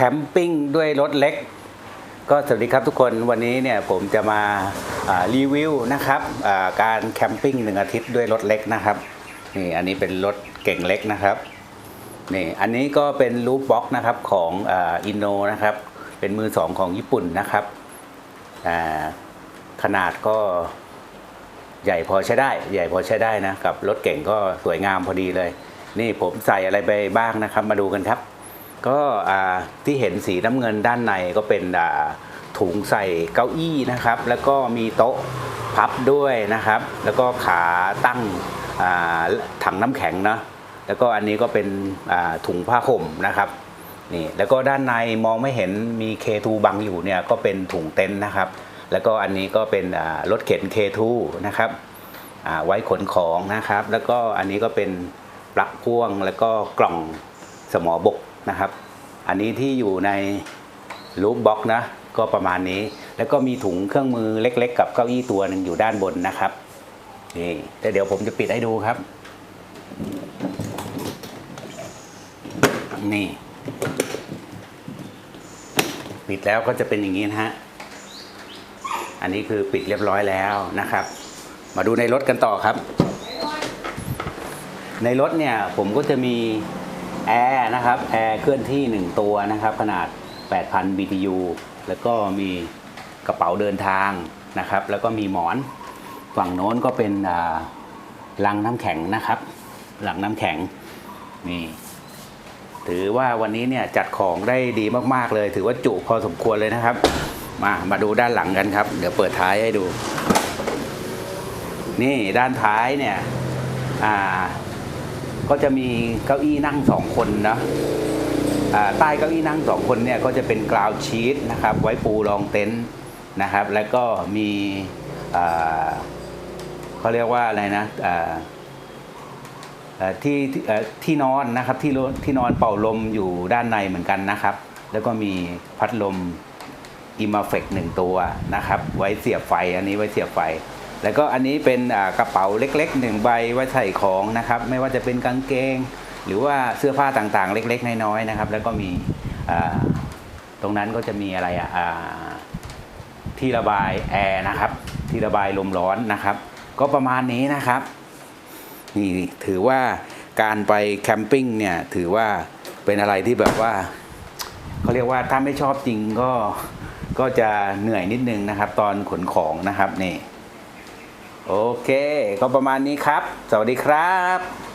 คมปิ้งด้วยรถเล็ก ก็สวัสดีครับทุกคนวันนี้เนี่ยผมจะมาารีวิวนะครับาการแคมปิ้งหนึ่งอาทิตย์ด้วยรถเล็กนะครับนี่อันนี้เป็นรถเก่งเล็กนะครับนี่อันนี้ก็เป็นรูปบ็อกนะครับของอินโนนะครับเป็นมือสองของญี่ปุ่นนะครับขนาดก็ใหญ่พอใช้ได้ ใหญ่พอใช้ได้นะกับรถเก่งก็สวยงามพอดีเลย นี่ผมใส่อะไรไปบ้างนะครับ มาดูกันครับ ก็ที่เห็นสีน้ำเงินด้านในก็เป็นถุงใส่เก้าอี้นะครับ แล้วก็มีโต๊ะพับด้วยนะครับ แล้วก็ขาตั้งถังน้ำแข็งเนาะแล้วก็อันนี้ก็เป็นถุงผ้าห่มนะครับนี่แล้วก็ด้านในมองไม่เห็นมี K2 บังอยู่เนี่ยก็เป็นถุงเต็นท์นะครับ แล้วก็อันนี้ก็เป็นรถเข็น K2 นะครับไว้ขนของนะครับ แล้วก็อันนี้ก็เป็นปลั๊กพ่วงแล้วก็กล่องสมอบก นะครับ อันนี้ที่อยู่ในรูปบ็อกนะก็ประมาณนี้ แล้วก็มีถุงเครื่องมือเล็ก ๆ กับเก้าอี้ตัวหนึ่งอยู่ด้านบนนะครับนี่แต่เดี๋ยวผมจะปิดให้ดูครับ นี่ ปิดแล้วก็จะเป็นอย่างนี้นะฮะอันนี้คือปิดเรียบร้อยแล้วนะครับ มาดูในรถกันต่อครับ ในรถเนี่ยผมก็จะมี แอร์นะครับแอร์เคลื่อนที่ 1 ตัวนะครับ ขนาด 8,000 BTU แล้วก็มีกระเป๋าเดินทางนะครับ แล้วก็มีหมอน ฝั่งโน้นก็เป็นลังน้ำแข็งนะครับหลังน้ำแข็งนี่ถือว่าวันนี้เนี่ยจัดของได้ดีมากๆเลย ถือว่าจุพอสมควรเลยนะครับ มามาดูด้านหลังกันครับ เดี๋ยวเปิดท้ายให้ดู นี่ด้านท้ายเนี่ยอ่า ก็จะมีเก้าอี้นั่งสองคนนะใต้เก้าอี้นั่งสองคนเนี่ยก็จะเป็นกราวชีตนะครับ ไว้ปูรองเต็นท์นะครับ แล้วก็มีเขาเรียกว่าอะไรนะที่ที่ที่นอนนะครับที่ที่นอนเป่าลมอยู่ด้านในเหมือนกันนะครับ แล้วก็มีพัดลมอิมเฟกหนึ่งตัวนะครับ ไว้เสียบไฟอันนี้ไว้เสียบไฟ แล้วก็อันนี้เป็นกระเป๋าเล็กๆหนึ่งใบไว้ใส่ของนะครับ ไม่ว่าจะเป็นกางเกง หรือว่าเสื้อผ้าต่างๆ เล็กๆน้อยๆนะครับ แล้วก็มีตรงนั้นก็จะมีอะไรอะที่ระบายแอร์นะครับ ที่ระบายลมร้อนนะครับ ก็ประมาณนี้นะครับนี่ถือว่าการไปแคมปิ้งเนี่ยถือว่าเป็นอะไรที่แบบว่าเขาเรียกว่าถ้าไม่ชอบจริงก็ก็จะเหนื่อยนิดนึงนะครับ ตอนขนของนะครับนี่ โอเค ก็ประมาณนี้ครับ สวัสดีครับ